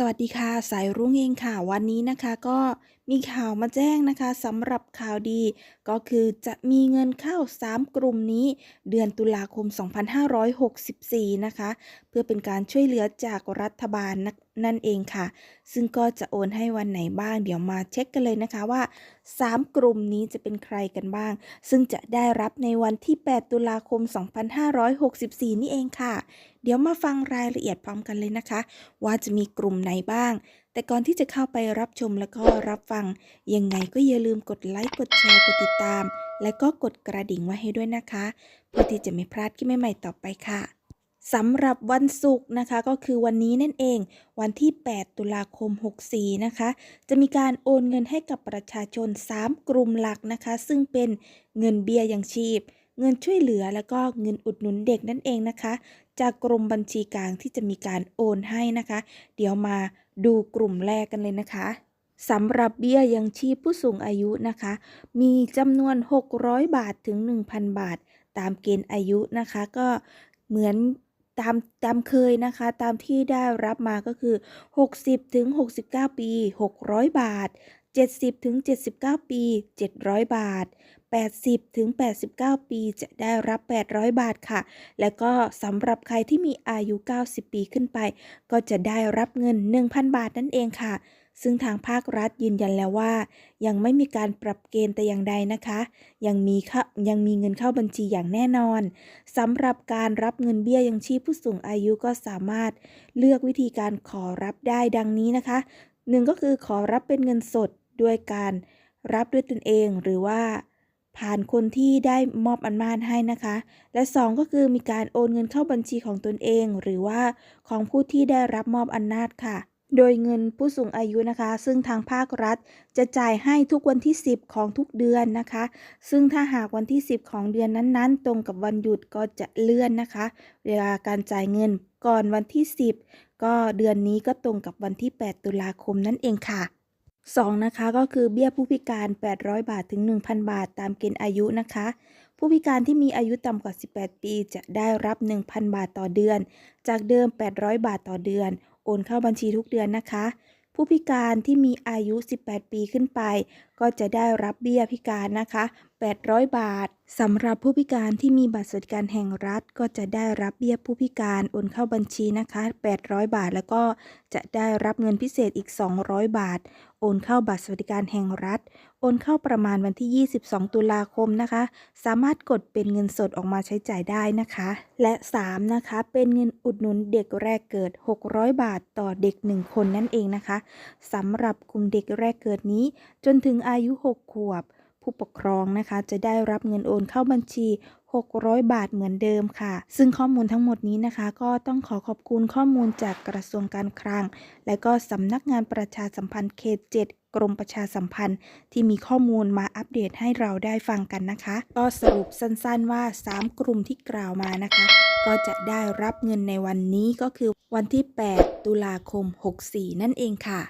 สวัสดีค่ะสายรุ้งเองค่ะวันนี้นะคะก็มีข่าวมาแจ้งนะคะสำหรับข่าวดี ก็คือจะมีเงินเข้า 3 กลุ่มนี้ เดือนตุลาคม 2564 นะคะ เพื่อเป็นการช่วยเหลือจากรัฐบาลนะ นั่นเองค่ะ ซึ่งก็จะโอนให้วันไหนบ้าง เดี๋ยวมาเช็คกันเลยนะคะว่า 3 กลุ่มนี้จะเป็นใครกันบ้าง ซึ่งจะได้รับในวันที่ 8 ตุลาคม 2564 นี่เองค่ะ เดี๋ยวมาฟังรายละเอียดพร้อมกันเลยนะคะ ว่าจะมีกลุ่มไหนบ้าง แต่ก่อนที่จะเข้าไปรับชมแล้วก็รับฟัง ยังไงก็อย่าลืมกดไลค์กดแชร์กดติดตาม และก็กดกระดิ่งไว้ให้ด้วยนะคะ เพื่อที่จะไม่พลาดคลิปใหม่ๆต่อไปค่ะ สำหรับวันศุกร์นะคะก็คือวันนี้นั่นเอง วันที่ 8 ตุลาคม 64 นะคะ จะมีการโอนเงินให้กับประชาชน 3 กลุ่มหลักนะคะ ซึ่งเป็นเงินเบี้ยยังชีพ เงินช่วยเหลือแล้วก็เงินอุดหนุนเด็กนั่นเองนะคะ จากกรมบัญชีกลางที่จะมีการโอนให้นะคะ เดี๋ยวมาดูกลุ่มแรกกันเลยนะคะสำหรับเบี้ยยังชีพผู้สูงอายุนะคะ มีจำนวน 600 บาทถึง 1,000 บาท ตามเกณฑ์อายุนะคะ ก็เหมือน ตามตามเคยนะคะ ตามที่ได้รับมาก็คือ 60ถึง69 ปี 600 บาท 70ถึง79 ปี 700 บาท 80ถึง89 ปีจะได้รับ 800 บาทค่ะ แล้วก็สำหรับใครที่มีอายุ 90 ปีขึ้นไป ก็จะได้รับเงิน 1,000 บาทนั่นเองค่ะ ซึ่งทางภาครัฐยืนยันแล้วว่า ยังไม่มีการปรับเกณฑ์แต่อย่างใดนะคะ ยังมีค่ะยังมีเงินเข้าบัญชีอย่างแน่นอนสำหรับการรับเงินเบี้ยยังชีพผู้สูงอายุก็สามารถเลือกวิธีการขอรับได้ดังนี้นะคะหนึ่งก็คือขอรับเป็นเงินสดด้วยการรับด้วยตนเองหรือว่าผ่านคนที่ได้มอบอำนาจให้นะคะ และ 2 ก็คือมีการโอนเงินเข้าบัญชีของตนเอง หรือว่าของผู้ที่ได้รับมอบอำนาจค่ะ โดยเงินผู้สูงอายุนะคะ ซึ่งทางภาครัฐจะจ่ายให้ทุกวันที่ 10 ของทุกเดือนนะคะ ซึ่งถ้าหากวันที่ 10 ของเดือนนั้นๆ ตรงกับวันหยุดก็จะเลื่อนนะคะ เวลาการจ่ายเงินก่อนวันที่ 10 ก็เดือนนี้ก็ตรงกับวันที่ 8 ตุลาคมนั่นเองค่ะ 2 นะคะก็คือเบี้ยผู้พิการ 800 บาทถึง 1,000 บาทตามเกณฑ์อายุนะคะผู้พิการที่มีอายุต่ำกว่า 18 ปี จะได้รับ 1,000 บาทต่อเดือน จากเดิม 800 บาทต่อเดือน โอนเข้าบัญชีทุกเดือนนะคะ ผู้พิการที่มีอายุ 18 ปีขึ้นไป ก็จะได้รับเบี้ยพิการนะคะ 800 บาทสำหรับผู้พิการที่มีบัตรสวัสดิการแห่งรัฐ ก็จะได้รับเบี้ยผู้พิการโอนเข้าบัญชีนะคะ 800 บาท แล้วก็จะได้รับเงินพิเศษอีก 200 บาท โอนเข้าบัตรสวัสดิการแห่งรัฐ โอนเข้าประมาณวันที่ 22 ตุลาคมนะคะ สามารถกดเป็นเงินสดออกมาใช้จ่ายได้นะคะ และ 3 นะคะ เป็นเงินอุดหนุนเด็กแรกเกิด 600 บาทต่อเด็ก 1 คนนั่นเองนะคะสำหรับกลุ่มเด็กแรกเกิดนี้ จนถึงอายุ 6 ขวบ ผู้ปกครองนะคะจะได้รับเงินโอนเข้าบัญชี 600 บาทเหมือนเดิมค่ะ ซึ่งข้อมูลทั้งหมดนี้นะคะ ก็ต้องขอขอบคุณข้อมูลจากกระทรวงการคลัง และก็สำนักงานประชาสัมพันธ์เขต 7กรมประชาสัมพันธ์ที่มีข้อมูลมาอัปเดตให้เราได้ฟังกันนะคะ ก็สรุปสั้นๆว่า 3 กลุ่มที่กล่าวมานะคะ ก็จะได้รับเงินในวันนี้ก็คือวันที่ 8 ตุลาคม 64 นั่นเองค่ะ